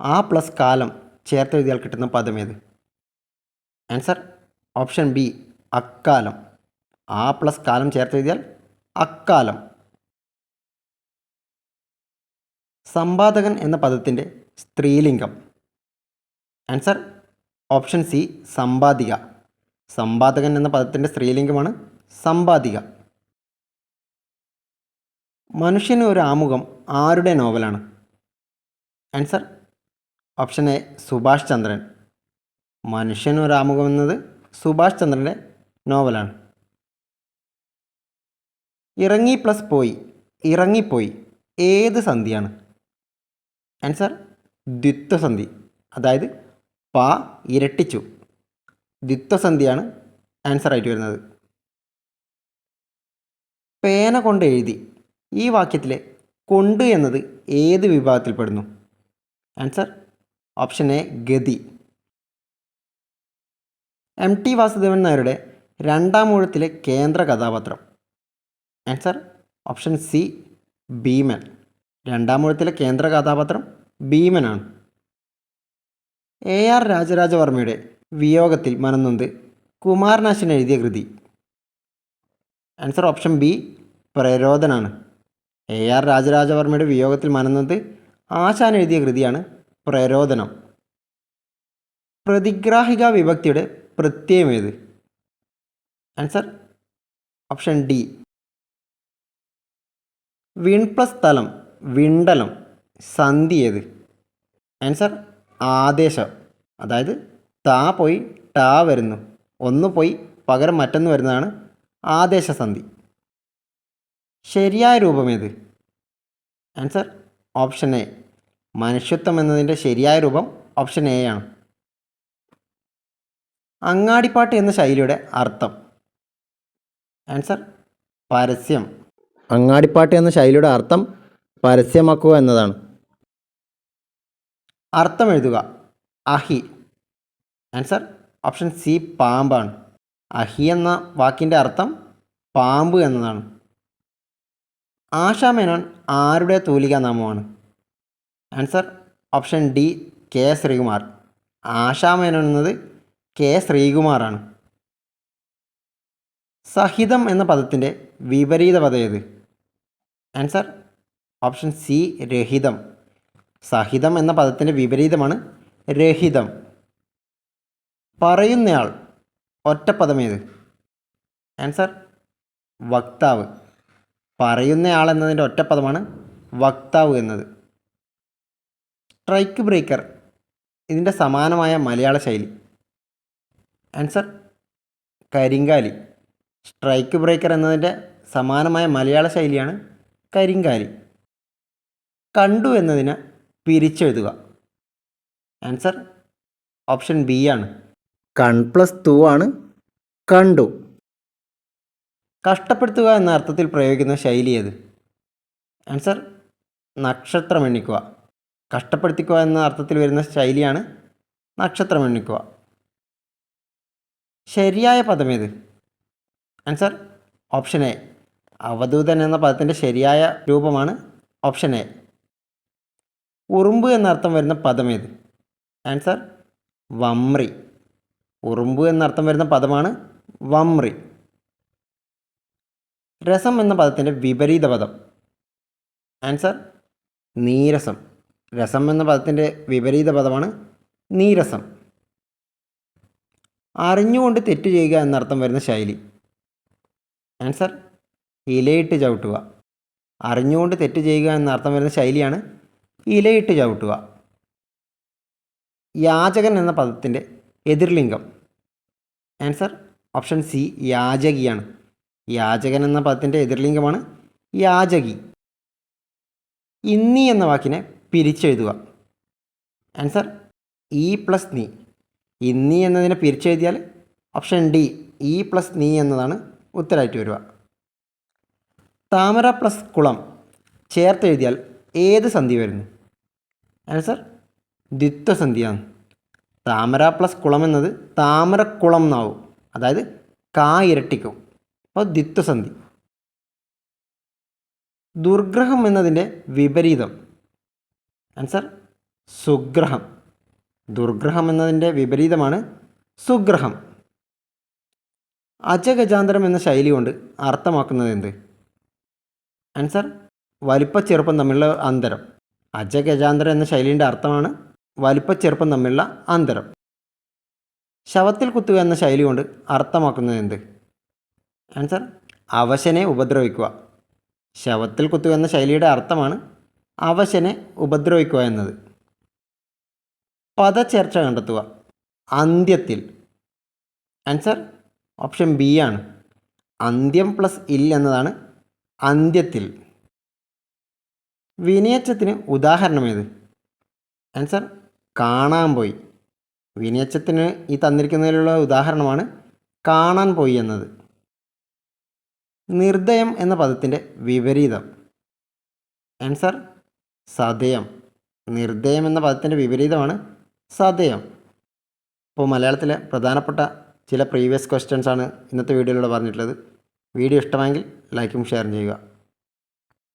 ആ പ്ലസ് കാലം ചേർത്തെഴുതിയാൽ കിട്ടുന്ന പദം ഏത്? ആൻസർ ഓപ്ഷൻ ബി അക്കാലം. ആ പ്ലസ് കാലം ചേർത്തെഴുതിയാൽ അക്കാലം. സമ്പാദകൻ എന്ന പദത്തിന്റെ സ്ത്രീലിംഗം. ആൻസർ ഓപ്ഷൻ സി സമ്പാദിക സമ്പാദകൻ എന്ന പദത്തിന്റെ സ്ത്രീലിംഗമാണ് സമ്പാദിക മനുഷ്യന് ഒരു ആമുഖം ആരുടെ നോവലാണ്? Answer option A Subhash Chandran മനുഷ്യൻ ഒരു ആമുഖം എന്നത് സുഭാഷ് ചന്ദ്രന്റെ നോവലാണ് ഇറങ്ങി പ്ലസ് പോയി ഇറങ്ങിപ്പോയി ഏത് സന്ധിയാണ്? ആൻസർ ദ്വിത്വസന്ധി അതായത് പ ഇരട്ടിച്ചു. ദ്വിത്വസന്ധിയാണ് ആൻസർ ആയിട്ട് വരുന്നത്. പേന കൊണ്ട് എഴുതി ഈ വാക്യത്തിലെ കൊണ്ട് എന്നത് ഏത് വിഭാഗത്തിൽപ്പെടുന്നു? ആൻസർ ഓപ്ഷൻ എ ഗതി. എം ടി വാസുദേവൻ നായരുടെ രണ്ടാം ഊഴത്തിലെ കേന്ദ്ര കഥാപാത്രം. Answer option C Bheeman. രണ്ടാം ഊഴത്തിലെ കേന്ദ്ര കഥാപാത്രം ഭീമനാണ്. എ ആർ രാജരാജവർമ്മയുടെ വിയോഗത്തിൽ മനന്നൊന്ത് കുമാരനാശൻ എഴുതിയ കൃതി. ആൻസർ ഓപ്ഷൻ ബി പ്രരോധനാണ്. എ ആർ രാജരാജവർമ്മയുടെ വിയോഗത്തിൽ മനന്നത് ആശാൻ എഴുതിയ കൃതിയാണ് പ്രരോദനം. പ്രതിഗ്രാഹിക വിഭക്തിയുടെ പ്രത്യയം ഏത്? ആൻസർ ഓപ്ഷൻ ഡി വിൺ പ്ലസ് സ്ഥലം വിണ്ടലം സന്ധി ഏത്? ആൻസർ ആദേശം. അതായത് താ പോയി ടാ വരുന്നു. ഒന്ന് പോയി പകരം മറ്റൊന്ന് വരുന്നതാണ് ആദേശസന്ധി ശരിയായ രൂപം ഏത്? ആൻസർ ഓപ്ഷൻ എ മനുഷ്യത്വം എന്നതിന്റെ ശരിയായ രൂപം ഓപ്ഷൻ എ ആണ്. അങ്ങാടിപ്പാട്ട് എന്ന ശൈലിയുടെ അർത്ഥം. ആൻസർ പരസ്യം. അങ്ങാടിപ്പാട്ട് എന്ന ശൈലിയുടെ അർത്ഥം പരസ്യമാക്കുക എന്നതാണ്. അർത്ഥം എഴുതുക അഹി. ആൻസർ ഓപ്ഷൻ സി പാമ്പാണ്. അഹി എന്ന വാക്കിന്റെ അർത്ഥം പാമ്പ് എന്നതാണ്. ആശാമേനോൻ ആരുടെ തൂലിക നാമമാണ് answer option D K Sreekumar. Ashamenon എന്നത് കെ ശ്രീകുമാറാണ്. സഹിതം എന്ന പദത്തിന്റെ വിപരീത പദം ഏത്? ആൻസർ ഓപ്ഷൻ സി രഹിതം. സഹിതം എന്ന പദത്തിന്റെ വിപരീതമാണ് രഹിതം. പറയുന്നയാൾ ഒറ്റപ്പദമേത് ആൻസർ വക്താവ്. പറയുന്നയാൾ എന്നതിന്റെ ഒറ്റപ്പദമാണ് വക്താവ് എന്നത്. സ്ട്രൈക്ക് ബ്രേക്കർ ഇതിന്റെ സമാനമായ മലയാള ശൈലി. ആൻസർ കരിങ്കാലി. സ്ട്രൈക്ക് ബ്രേക്കർ എന്നതിന്റെ സമാനമായ മലയാള ശൈലിയാണ് കരിങ്കാലി. കണ്ടു എന്നതിന് പിരിച്ചെഴുതുക. ആൻസർ ഓപ്ഷൻ ബി ആണ്. കൺ പ്ലസ് ടു ആണ് കണ്ടു. കഷ്ടപ്പെടുത്തുക എന്ന അർത്ഥത്തിൽ പ്രയോഗിക്കുന്ന ശൈലി ഏത്? ആൻസർ നക്ഷത്രം എണ്ണിക്കുക കഷ്ടപ്പെടുത്തിക്കുക എന്ന അർത്ഥത്തിൽ വരുന്ന ശൈലിയാണ് നക്ഷത്രം എണ്ണിക്കുക ശരിയായ പദം ഏത് ആൻസർ ഓപ്ഷൻ എ അവധൂതൻ എന്ന പദത്തിന്റെ ശരിയായ രൂപമാണ് ഓപ്ഷൻ എ ഉറുമ്പ് എന്നർത്ഥം വരുന്ന പദം ഏത് ആൻസർ വമ്രി. ഉറുമ്പ് എന്നർത്ഥം വരുന്ന പദമാണ് വമ്രി. രസം എന്ന പദത്തിന്റെ വിപരീത പദം. ആൻസർ നീരസം. രസം എന്ന പദത്തിന്റെ വിപരീത പദമാണ് നീരസം. അറിഞ്ഞുകൊണ്ട് തെറ്റ് ചെയ്യുക എന്നർത്ഥം വരുന്ന ശൈലി. ആൻസർ ഇലയിട്ട് ചവിട്ടുക. അറിഞ്ഞുകൊണ്ട് തെറ്റ് ചെയ്യുക എന്നർത്ഥം വരുന്ന ശൈലിയാണ് ഇലയിട്ട് ചവിട്ടുക. യാചകൻ എന്ന പദത്തിന്റെ എതിർലിംഗം. ആൻസർ ഓപ്ഷൻ സി യാചകിയാണ്. യാചകൻ എന്ന പദത്തിന്റെ എതിർലിംഗമാണ് യാചകി. ഇന്നി എന്ന വാക്കിനെ പിരിച്ചെഴുതുക. ആൻസർ ഇ പ്ലസ് നീ. ഇന്നി എന്നതിനെ പിരിച്ചെഴുതിയാൽ ഓപ്ഷൻ ഡി ഇ പ്ലസ് നീ എന്നതാണ് ഉത്തരമായിട്ട് വരിക. താമര പ്ലസ് കുളം ചേർത്തെഴുതിയാൽ ഏത് സന്ധി വരുന്നു? ആൻസർ ദ്വിത്വസന്ധിയാണ് താമര പ്ലസ് കുളം എന്നത് താമരക്കുളം എന്നാവും. അതായത് കാ ഇരട്ടിക്കും. അപ്പോൾ ദ്വിത്വസന്ധി ദുർഗ്രഹം എന്നതിന്റെ വിപരീതം. ആൻസർ സുഗ്രഹം. ദുർഗ്രഹം എന്നതിന്റെ വിപരീതമാണ് സുഗ്രഹം. അജഗജാന്തരം എന്ന ശൈലി കൊണ്ട് അർത്ഥമാക്കുന്നത് എന്ത്? ആൻസർ വലിപ്പച്ചെറുപ്പം തമ്മിലുള്ള അന്തരം. അജഗജാന്തരം എന്ന ശൈലിന്റെ അർത്ഥമാണ് വലിപ്പച്ചെറുപ്പം തമ്മിലുള്ള അന്തരം. ശവത്തിൽ കുത്തുക എന്ന ശൈലി കൊണ്ട് അർത്ഥമാക്കുന്നത് എന്ത്? ആൻസർ അവശനെ ഉപദ്രവിക്കുക. ശവത്തിൽ കുത്തുക എന്ന ശൈലിയുടെ അർത്ഥമാണ് അവശനെ ഉപദ്രവിക്കുക എന്നത്. പദചേർച്ച കണ്ടെത്തുക. അന്ത്യത്തിൽ. ആൻസർ ഓപ്ഷൻ ബി ആണ്. അന്ത്യം പ്ലസ് ഇൽ എന്നതാണ് അന്ത്യത്തിൽ. വിനയച്ചത്തിന് ഉദാഹരണം ഏത്? ആൻസർ കാണാൻ പോയി. വിനയച്ചത്തിന് ഈ തന്നിരിക്കുന്നതിലുള്ള ഉദാഹരണമാണ് കാണാൻ പോയി എന്നത്. നിർദ്ദയം എന്ന പദത്തിന്റെ വിപരീതം. ആൻസർ സതയം. നിർദ്ദയം എന്ന പദത്തിന്റെ വിപരീതമാണ് സതയം. ഇപ്പോൾ മലയാളത്തിലെ പ്രധാനപ്പെട്ട ചില പ്രീവിയസ് ക്വസ്റ്റ്യൻസ് ആണ് ഇന്നത്തെ വീഡിയോയിലൂടെ പറഞ്ഞിട്ടുള്ളത്. വീഡിയോ ഇഷ്ടമെങ്കിൽ ലൈക്കും ഷെയറും ചെയ്യുക.